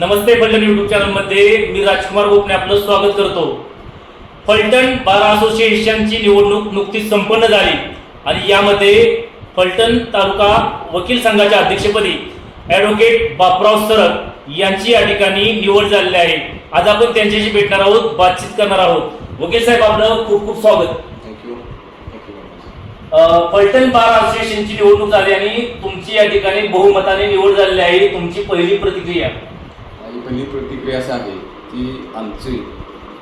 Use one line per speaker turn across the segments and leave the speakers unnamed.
नमस्ते Phaltan YouTube चॅनलमध्ये मी राजकुमार गोपने आपलं स्वागत करतो. फलटण बार असोसिएशनची निवडणूक नुकतीच संपन्न झाली आणि यामध्ये फलटण तालुका वकील संघाच्या अध्यक्षपदी ॲडव्होकेट बापराव सरक यांची या ठिकाणी निवड झालेली आहे. आज आपण त्यांच्याशी भेटणार आहोत बातचीत करणार आहोत. वकील साहेब आपलं खूप खूप स्वागत. फलटण बार असोसिएशनची निवडणूक झाली आणि तुमची या ठिकाणी बहुमताने निवड झालेली आहे. तुमची पहिली प्रतिक्रिया.
पहिली प्रतिक्रिया अशी आहे की आमचे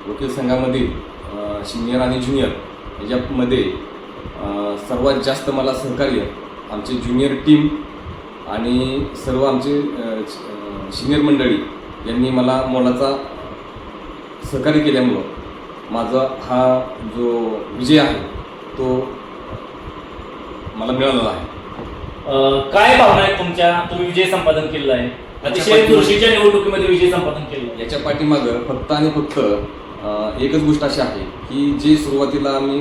वकील संघामधील सिनियर आणि ज्युनियर याच्यामध्ये सर्वात जास्त मला सहकार्य आमचे ज्युनियर टीम आणि सर्व आमचे सिनियर मंडळी यांनी मला मोलाचा सहकार्य केल्यामुळं माझा हा जो विजय आहे तो मला मिळालेला आहे.
काय भावना आहेत तुमच्या? तुम्ही विजय संपादन केलेला आहे. अतिशय चुरशीच्या निवडणुकीमध्ये विजय संपादन केलं आहे.
याच्या पाठीमागं फक्त आणि फक्त अं, एकच गोष्ट अशी आहे की जे सुरुवातीला आम्ही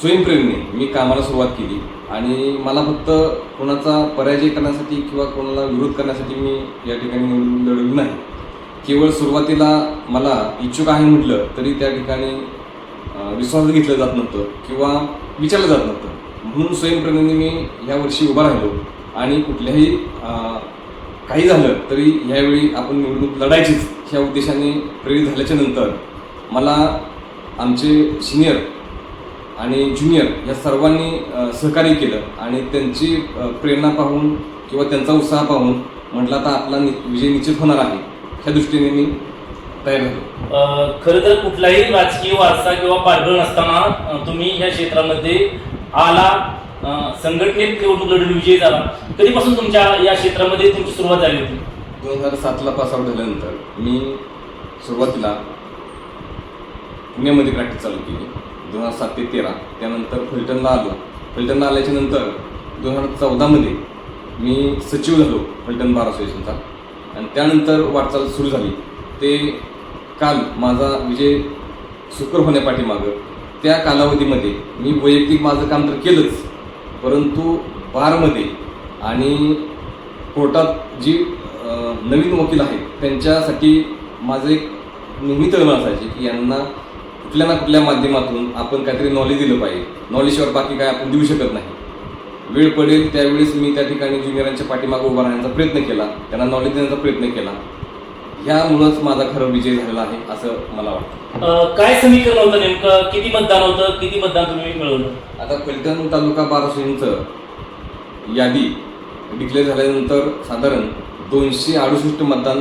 स्वयंप्रेरणेने मी कामाला सुरुवात केली आणि मला फक्त कोणाचा पराजय करण्यासाठी किंवा कोणाला विरोध करण्यासाठी मी या ठिकाणी निवडून लढवली नाही केवळ सुरुवातीला मला इच्छुक आहे म्हटलं तरी त्या ठिकाणी अं, विश्वास घेतलं जात नव्हतं किंवा विचारलं जात नव्हतं म्हणून स्वयंप्रेरणेने मी ह्या वर्षी उभा राहिलो आणि कुठल्याही अं, काही झालं तरी ह्यावेळी आपण निवडणूक लढायचीच ह्या उद्देशाने प्रेरित झाल्याच्यानंतर मला आमचे सिनियर आणि ज्युनियर या सर्वांनी सहकार्य केलं आणि त्यांची प्रेरणा पाहून किंवा त्यांचा उत्साह पाहून म्हटलं आता आपला नि विजय निश्चित होणार आहे. ह्या दृष्टीने मी तयार झालो
खरं तर कुठलाही राजकीय वारसा किंवा पाठबळ नसताना तुम्ही या क्षेत्रामध्ये आला संघटनेत निवडणूक लढून विजयी झाला. कधीपासून तुमच्या या क्षेत्रामध्ये तुमची सुरुवात झाली होती?
दोन हजार सातला पासआउट झाल्यानंतर मी सुरुवातीला पुण्यामध्ये प्रॅक्टिस चालू केली. दोन हजार सात ते तेरा. त्यानंतर फलटणला आलो. फलटणला आल्याच्यानंतर दोन हजार चौदामध्ये मी सचिव झालो फलटण बार असोसिएशनचा. आणि त्यानंतर वाटचाल सुरू झाली. ते काल माझा विजय सुकर होण्यापाठीमागं त्या कालावधीमध्ये मी वैयक्तिक माझं काम तर केलंच. परंतु बारमध्ये आणि कोर्टात जी नवीन वकील आहेत त्यांच्यासाठी माझं एक नेहमी तळमळ असायची की यांना कुठल्या ना कुठल्या माध्यमातून आपण काहीतरी नॉलेज दिलं पाहिजे. नॉलेजशिवाय बाकी काय आपण देऊ शकत नाही. वेळ पडेल त्यावेळेस मी त्या ठिकाणी ज्युनियरांच्या पाठीमागे उभा राहण्याचा प्रयत्न केला त्यांना नॉलेज देण्याचा प्रयत्न केला. ह्यामुळंच माझा खरं विजय झालेला आहे असं मला वाटतं.
अ, काय समीकरण होतं नेमकं? किती मतदान होतं? किती मतदान तुम्ही मिळवलं?
आता फलटण तालुका बार असोसिएशनचं यादी डिक्लेअर झाल्यानंतर साधारण दोनशे अडुसष्ट मतदान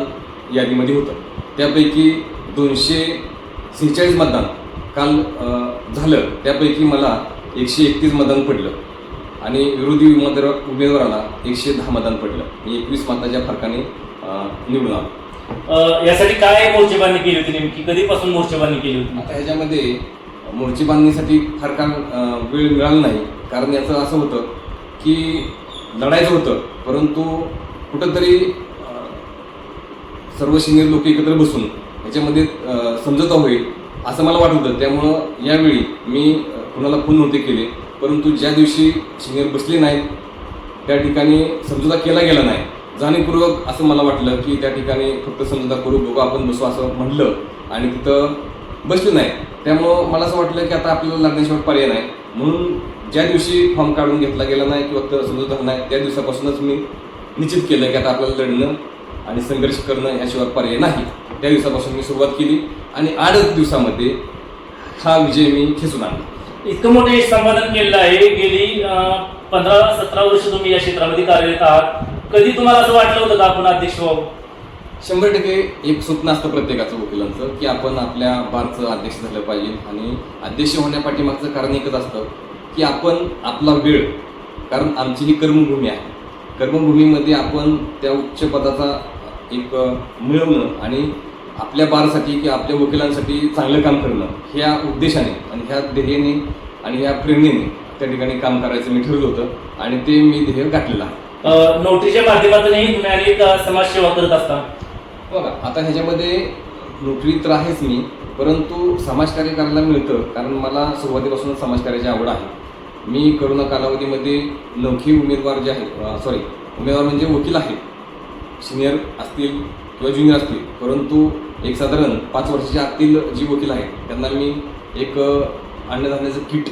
यादीमध्ये होतं. त्यापैकी दोनशे सेहेचाळीस मतदान काल अं, झालं. त्यापैकी मला एकशे एकतीस मतदान पडलं आणि विरोधी उमेदवार उमेदवाराला एकशे दहा मतदान पडलं. मी एकवीस मताच्या फरकाने अं, निवडून आलो.
यासाठी काय मोर्चेबांधणी केली होती नेमकी? कधीपासून मोर्चेबांधणी केली होती?
आता ह्याच्यामध्ये मोर्ची बांधणीसाठी फार काम वेळ मिळाला नाही. कारण याचं असं होतं की लढायचं होतं परंतु कुठंतरी सर्व सिनियर लोक एकत्र बसून याच्यामध्ये समजता होईल असं मला वाटत होतं. त्यामुळं यावेळी मी कुणाला फोन नव्हते केले. परंतु ज्या दिवशी सिनियर बसले नाहीत त्या ठिकाणी समजूता केला गेला नाही. जाणीवपूर्वक असं मला वाटलं की त्या ठिकाणी फक्त समजा करू बघू आपण बसू असं म्हणलं आणि तिथं बसले नाही. त्यामुळं मला असं वाटलं की आता आपल्याला लागण्याशिवाय पर्याय नाही. म्हणून ज्या दिवशी फॉर्म काढून घेतला गेला नाही किंवा त- समजुता नाही त्या दिवसापासूनच मी निश्चित केलं की आता आपल्याला लढणं आणि संघर्ष करणं याशिवाय पर्याय नाही. त्या दिवसापासून मी सुरुवात केली आणि आठच दिवसामध्ये हा विजय मी खेचून आणला.
इतकं मोठं समाधान संपादन केलेलं आहे. गेली पंधरा सतरा वर्ष तुम्ही या क्षेत्रामध्ये कार्यरत आहात. कधी तुम्हाला असं वाटलं होतं का आपण अध्यक्ष व्हावं?
शंभर टक्के एक स्वप्न असतं प्रत्येकाचं वकिलांचं की आपण आपल्या बारचं अध्यक्ष झालं पाहिजे. आणि अध्यक्ष होण्यापाठीमागचं कारण एकच असतं की आपण आपला वेळ कारण आमची ही कर्मभूमी आहे. कर्मभूमीमध्ये आपण त्या उच्च पदाचा एक मिळवणं आणि आपल्या बारसाठी किंवा आपल्या वकिलांसाठी चांगलं काम करणं ह्या उद्देशाने आणि ह्या ध्येयाने आणि ह्या प्रेरणेने त्या ठिकाणी काम करायचं मी ठरवलं होतं. आणि ते मी ध्येय गाठलेलं आहे.
नोटरीच्या माध्यमातूनही तुम्ही अनेक समाजसेवा करत असता
बघा आता ह्याच्यामध्ये नोकरी तर आहेच मी परंतु समाजकार्य करायला मिळतं कारण मला सुरुवातीपासूनच समाजकार्याची आवड आहे. मी करोना कालावधीमध्ये नौखे उमेदवार जे आहेत सॉरी उमेदवार म्हणजे वकील आहेत सिनियर असतील किंवा ज्युनियर असतील परंतु एक साधारण पाच वर्षाच्या आतील जी वकील आहेत त्यांना मी एक अन्नधान्याचं किट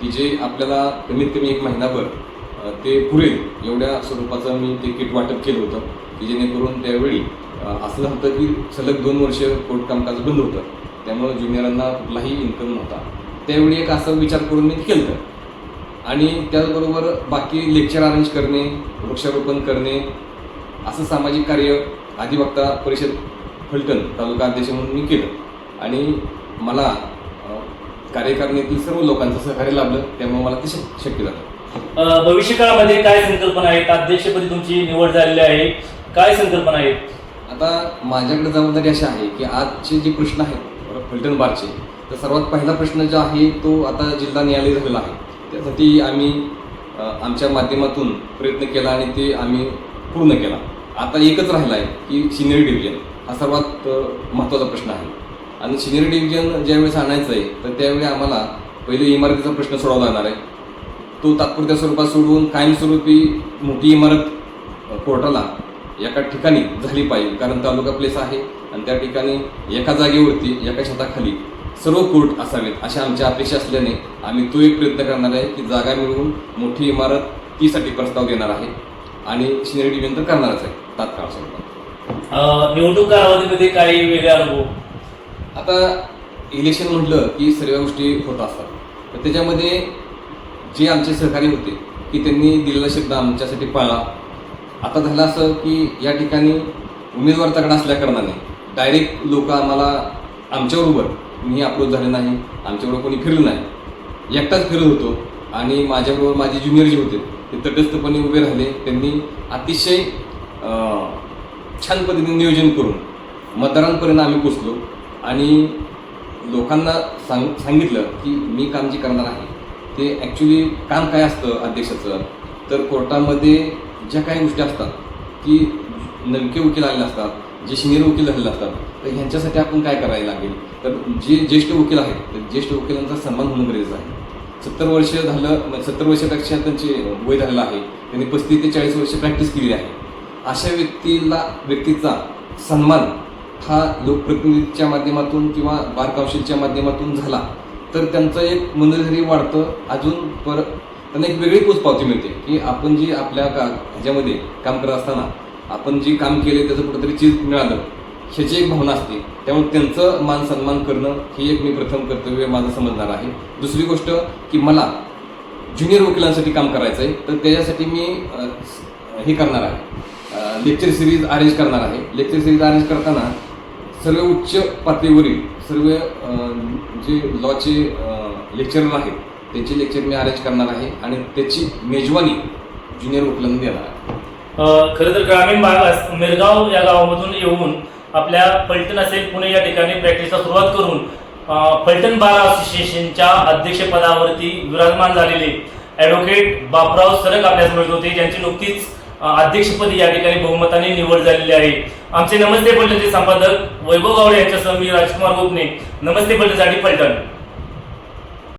की जे आपल्याला कमीत कमी एक महिनाभर ते पुरेल. एवढ्या स्वरूपाचं मी ते किट वाटप केलं होतं की जेणेकरून त्यावेळी असं झालं होतं की सलग दोन वर्ष कोर्ट कामकाज बंद होतं. त्यामुळे ज्युनियरांना कुठलाही इन्कम नव्हता. त्यावेळी एक असा विचार करून मी केलं होतं. आणि त्याचबरोबर बाकी लेक्चर अरेंज करणे वृक्षारोपण करणे असं सामाजिक कार्य अधिवक्ता परिषद फलटण तालुका अध्यक्ष म्हणून मी केलं. आणि मला अ, कार्यकारिणीतील सर्व लोकांचं सहकार्य लाभलं त्यामुळे मला ते शक्य झालं.
भविष्यकाळामध्ये काय संकल्पना आहेत? अध्यक्षपदी तुमची निवड झालेली आहे. काय संकल्पना आहेत?
आता माझ्याकडे जबाबदारी अशी आहे की आजचे जे प्रश्न आहेत फलटण बारचे तर सर्वात पहिला प्रश्न जो आहे तो आता जिल्हा न्यायालय झालेला आहे. त्यासाठी आम्ही अ, आमच्या माध्यमातून प्रयत्न केला आणि ते आम्ही पूर्ण केला. आता एकच राहिला आहे की सिनियर डिव्हिजन हा सर्वात अ, महत्त्वाचा प्रश्न आहे. आणि सिनियर डिव्हिजन ज्यावेळेस आणायचं आहे तर त्यावेळी आम्हाला पहिले इमारतीचा प्रश्न सोडावा लागणार आहे. तो तात्पुरत्या स्वरूपात सोडून कायमस्वरूपी मोठी इमारत कोर्टाला एका ठिकाणी झाली पाहिजे. कारण तालुका प्लेस आहे आणि त्या ठिकाणी एका जागेवरती एका छताखाली सर्व कोर्ट असावेत अशा आमच्या अपेक्षा असल्याने आम्ही तो एक प्रयत्न करणार आहे की जागा मिळवून मोठी इमारत तीसाठी प्रस्ताव देणार आहे आणि सिनियर डिव्हिजन तर करणारच आहे तात्काळ स्वरूपात.
निवडणूक कालावधीमध्ये काही वेगळे अनुभव?
आता इलेक्शन म्हटलं की सर्व गोष्टी होत असतात. तर त्याच्यामध्ये जे आमचे सहकारी होते की त्यांनी दिलेला शब्द आमच्यासाठी पाळला. आता झालं असं की या ठिकाणी उमेदवार तगडा असल्याकारणाने डायरेक्ट लोक आम्हाला आमच्याबरोबर मी अप्रोच झाले नाही आमच्याबरोबर कोणी फिरलं नाही. एकटाच फिरत होतो आणि माझ्याबरोबर माझे ज्युनियर जे होते ते तटस्थपणे उभे राहिले. त्यांनी अतिशय छान पद्धतीने नियोजन करून मतदारांपर्यंत आम्ही पोचलो आणि लोकांना सांग सांगितलं की मी काम जे करणार आहे. ते ॲक्च्युली काम काय असतं अध्यक्षाचं? तर कोर्टामध्ये ज्या काही गोष्टी असतात की नलके वकील आलेले असतात जे सिनियर वकील झालेले असतात तर ह्यांच्यासाठी आपण काय करायला लागेल? तर जे ज्येष्ठ वकील आहेत तर ज्येष्ठ वकिलांचा सन्मान होणं गरजेचं आहे. सत्तर वर्ष झालं म्हणजे सत्तर वर्षापेक्षा त्यांचे वय झालेलं आहे. त्यांनी पस्तीस ते चाळीस वर्ष प्रॅक्टिस केली आहे. अशा व्यक्तीला व्यक्तीचा सन्मान हा लोकप्रतिनिधीच्या माध्यमातून किंवा बार काउन्सिलच्या माध्यमातून झाला. तर त्यांचं एक मनोधैर्य वाढतं अजून पर त्यांना एक वेगळी पोचपावती मिळते की आपण जी आपल्या का ह्याच्यामध्ये काम करत असताना आपण जे काम केले त्याचं कुठंतरी चीज मिळालं ह्याची एक भावना असते. त्यामुळे त्यांचं मान सन्मान करणं हे एक मी प्रथम कर्तव्य माझं समजणार आहे. दुसरी गोष्ट की मला ज्युनियर वकिलांसाठी काम करायचं आहे तर त्याच्यासाठी मी हे करणार आहे. लेक्चर सिरीज अरेंज करणार आहे. लेक्चर सिरीज अरेंज करताना सर्व उच्च पातळीवरील सर्व जे लॉचे लेक्चरर आहेत त्याचे लेक्चर मी अरेंज करणार आहे आणि त्याची मेजवानी ज्युनियर उपलब्ध देणार आहे.
खरं तर ग्रामीण भागात मिरगाव या गावामधून येऊन आपल्या फलटण असेल पुणे या ठिकाणी प्रॅक्टिसला सुरुवात करून फलटण बार असोसिएशनच्या अध्यक्षपदावरती विराजमान झालेले ॲडव्होकेट बापराव सरक आपल्यास मिळत होते ज्यांची नुकतीच अध्यक्षपदी या ठिकाणी बहुमताने निवड झालेली आहे. आमचे नमस्ते फलटणचे संपादक वैभव गावडे यांच्यासह मी राजकुमार गोपने. नमस्ते फलटणसाठी फलटण.